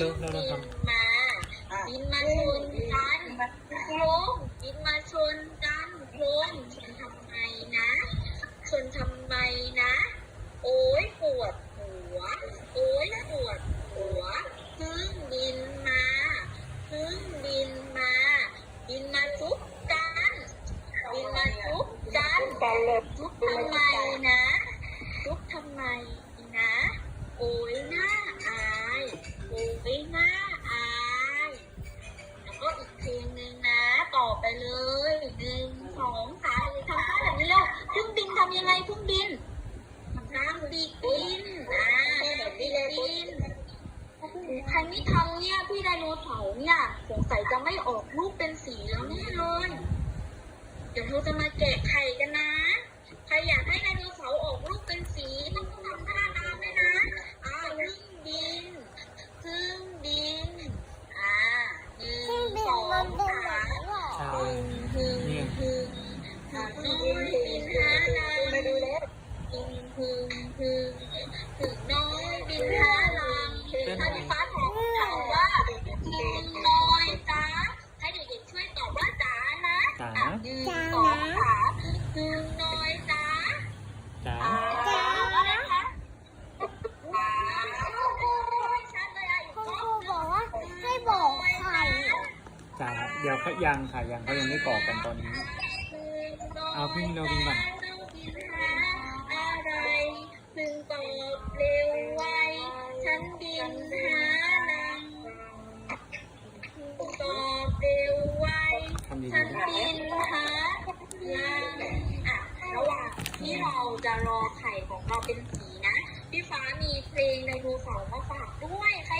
เร็เร็เร็ทำมาบินมาชนกันโครงบินมาชนกันโครชนทำไมนะ ชนทำไมนะ โอ้ยปวดหัว โอ้ยปวดหัวพึ่งบินมาพึ่งบินมา บินมาทุกกันบินมาทุกกันทุกทำไม ใครไม่ทำเนี่ยพี่ไดโนเสาร์เนี่ยสงสัยจะไม่ออกลูกเป็นสีแล้วแน่เลยเดี๋ยวเราจะมาแกะไข่กันนะ ใครอยากให้ไดโนเสาร์ออกลูกเป็นสีต้องทำท่าตามด้วยนะอ่าพึ่งบินพึ่งบินอ่าหนึ่ซึ่งงบิสนองมันเป็นสาแบบมนี้เหรอใช่พึ่งนี่ไงพึ่งพึ่งน้อยบินหาลังมาดูแล้วพึ่งพึ่งพึ่งพึ่งน้อยบินหา จ๋าเดี๋ยวเขายังค่ะยังเขายังไม่กรอกันตอนนี้ เอาพี่เราบินก่อนอะไรพึงตอบเร็วไวฉันบินหานังตอบเร็วไวฉันบินหาลังอะระหว่างที่เราจะรอไข่ของเราเป็นสีนะ พี่ฟ้ามีเพลงไดโนเสาร์มาฝากด้วยใครอยาก